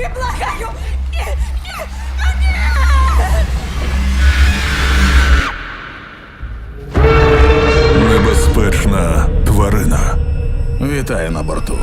Ні, благаю! Ні, ні, Небезпечна тварина. Вітаю на борту.